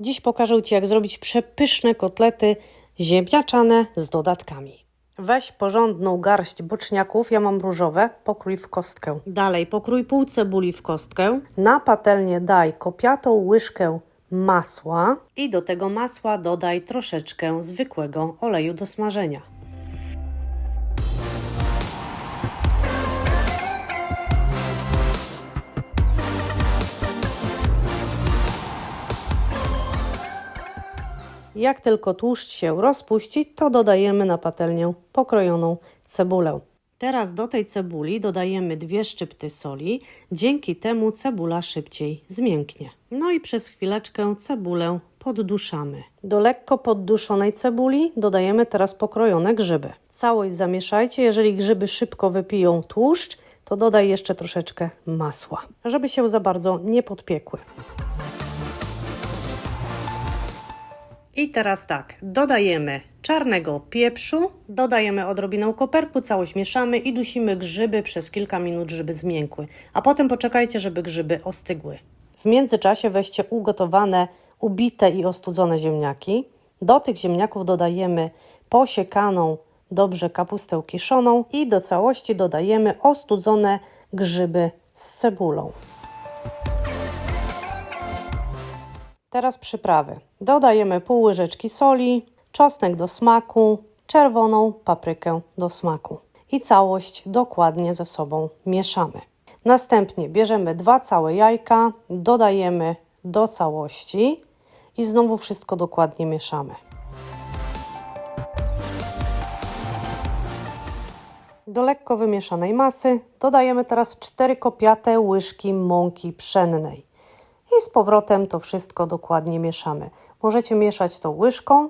Dziś pokażę Ci, jak zrobić przepyszne kotlety ziemniaczane z dodatkami. Weź porządną garść boczniaków, ja mam różowe, pokrój w kostkę. Dalej pokrój pół cebuli w kostkę. Na patelnię daj kopiatą łyżkę masła i do tego masła dodaj troszeczkę zwykłego oleju do smażenia. Jak tylko tłuszcz się rozpuści, to dodajemy na patelnię pokrojoną cebulę. Teraz do tej cebuli dodajemy dwie szczypty soli, dzięki temu cebula szybciej zmięknie. No i przez chwileczkę cebulę podduszamy. Do lekko podduszonej cebuli dodajemy teraz pokrojone grzyby. Całość zamieszajcie, jeżeli grzyby szybko wypiją tłuszcz, to dodaj jeszcze troszeczkę masła, żeby się za bardzo nie podpiekły. I teraz tak, dodajemy czarnego pieprzu, dodajemy odrobinę koperku, całość mieszamy i dusimy grzyby przez kilka minut, żeby zmiękły. A potem poczekajcie, żeby grzyby ostygły. W międzyczasie weźcie ugotowane, ubite i ostudzone ziemniaki. Do tych ziemniaków dodajemy posiekaną dobrze kapustę kiszoną i do całości dodajemy ostudzone grzyby z cebulą. Teraz przyprawy. Dodajemy pół łyżeczki soli, czosnek do smaku, czerwoną paprykę do smaku. I całość dokładnie ze sobą mieszamy. Następnie bierzemy dwa całe jajka, dodajemy do całości i znowu wszystko dokładnie mieszamy. Do lekko wymieszanej masy dodajemy teraz 4 kopiate łyżki mąki pszennej. I z powrotem to wszystko dokładnie mieszamy. Możecie mieszać to łyżką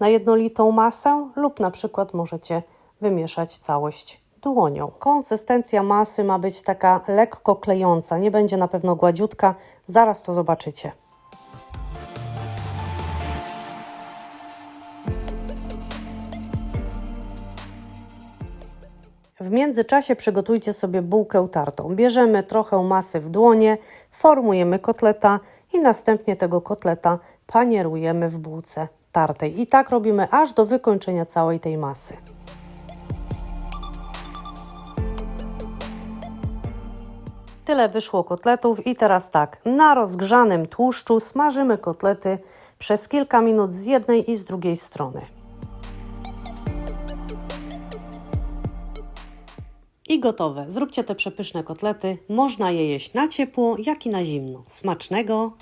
na jednolitą masę lub na przykład możecie wymieszać całość dłonią. Konsystencja masy ma być taka lekko klejąca, nie będzie na pewno gładziutka, zaraz to zobaczycie. W międzyczasie przygotujcie sobie bułkę tartą. Bierzemy trochę masy w dłonie, formujemy kotleta i następnie tego kotleta panierujemy w bułce tartej. I tak robimy aż do wykończenia całej tej masy. Tyle wyszło kotletów i teraz tak, na rozgrzanym tłuszczu smażymy kotlety przez kilka minut z jednej i z drugiej strony. I gotowe. Zróbcie te przepyszne kotlety. Można je jeść na ciepło, jak i na zimno. Smacznego!